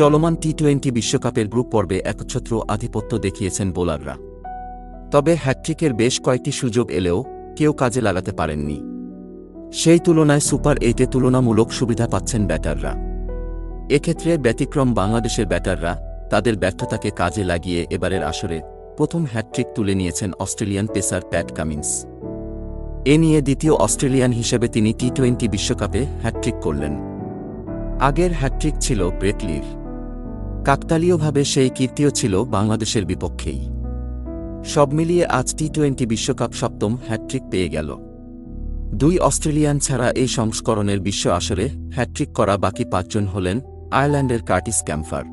চলমান T twenty বিশ্বকাপের group পর্বে একচ্ছত্র আধিপত্য দেখিয়েছেন বোলাররা। তবে হ্যাট্রিকের বেশ কয়েকটি সুযোগ এলেও কেউ কাজে লাগাতে পারেননি। সেই তুলনায় সুপার এইটে তুলনামূলক সুবিধা পাচ্ছেন ব্যাটাররা। এক্ষেত্রে ব্যতিক্রম বাংলাদেশের ব্যাটাররা তাদের ব্যর্থতাকে কাজে লাগিয়ে এবারের আসরে প্রথম হ্যাট্রিক তুলে নিয়েছেন অস্ট্রেলিয়ান পেসার প্যাট কামিন্স। এ নিয়ে দ্বিতীয় অস্ট্রেলিয়ান হিসেবে তিনি টি টোয়েন্টি বিশ্বকাপে হ্যাট্রিক করলেন। আগের হ্যাট্রিক ছিল ব্রেটলির কাকতালীয়ভাবে সেই কীর্তিও ছিল বাংলাদেশের বিপক্ষেই। সব মিলিয়ে আজ টি টোয়েন্টি বিশ্বকাপ সপ্তম হ্যাট্রিক পেয়ে গেল। দুই অস্ট্রেলিয়ান ছাড়া এই সংস্করণের বিশ্ব আসরে হ্যাট্রিক করা বাকি পাঁচজন হলেন আয়ারল্যান্ডের কার্টিস ক্যাম্পার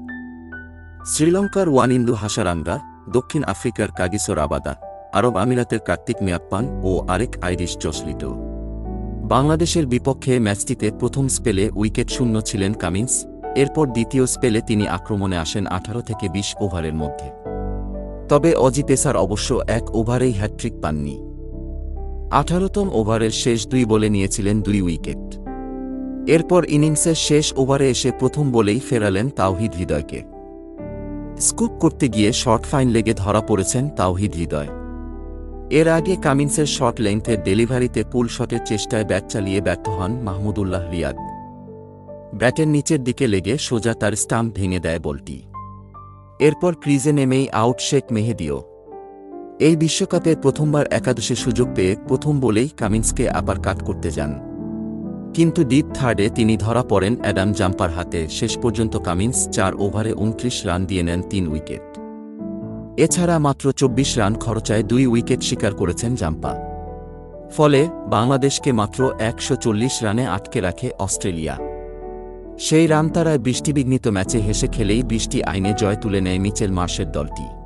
শ্রীলঙ্কার ওয়ানিন্দু হাসারাঙ্গা, দক্ষিণ আফ্রিকার কাগিসো রাবাদা আরব আমিরাতের কার্তিক মিয়াপ্পান ও আরেক আইরিশ জসলিটো। বাংলাদেশের বিপক্ষে ম্যাচটিতে প্রথম স্পেলে উইকেট শূন্য ছিলেন কামিন্স এরপর দ্বিতীয় স্পেলে তিনি আক্রমণে আসেন আঠারো থেকে ২০ ওভারের মধ্যে। তবে অজি পেসার অবশ্য এক ওভারেই হ্যাট্রিক পাননি। আঠারোতম ওভারের শেষ দুই বলে নিয়েছিলেন দুই উইকেট। এরপর ইনিংসের শেষ ওভারে এসে প্রথম বলেই ফেরালেন তাওহিদ হৃদয়কে। স্কুপ করতে গিয়ে শর্ট ফাইন লেগে ধরা পড়েছেন তাওহিদ হৃদয়। এর আগে কামিন্সের শর্ট লেন্থের ডেলিভারিতে পুল শটের চেষ্টায় ব্যাট চালিয়ে ব্যর্থ হন মাহমুদুল্লাহ রিয়াদ। ব্যাটের নিচের দিকে লেগে সোজা তার স্টাম্প ভেঙে দেয় বলটি। এরপর ক্রিজে নেমেই আউট শেখ মেহেদিও। এই বিশ্বকাপে প্রথমবার একাদশে সুযোগ পেয়ে প্রথম বলেই কামিন্সকে আবার কাট করতে যান। কিন্তু ডিপ থার্ডে তিনি ধরা পড়েন অ্যাডাম জাম্পার হাতে। শেষ পর্যন্ত কামিন্স চার ওভারে উনত্রিশ রান দিয়ে নেন তিন উইকেট। এছাড়া মাত্র চব্বিশ রান খরচায় দুই উইকেট শিকার করেছেন জাম্পা। ফলে বাংলাদেশকে মাত্র একশো চল্লিশ রানে আটকে রাখে অস্ট্রেলিয়া। সেই রান তারায় বৃষ্টিবিঘ্নিত ম্যাচে হেসে খেলেই বৃষ্টি আইনে জয় তুলে নেয় মিচেল মার্শের দলটি।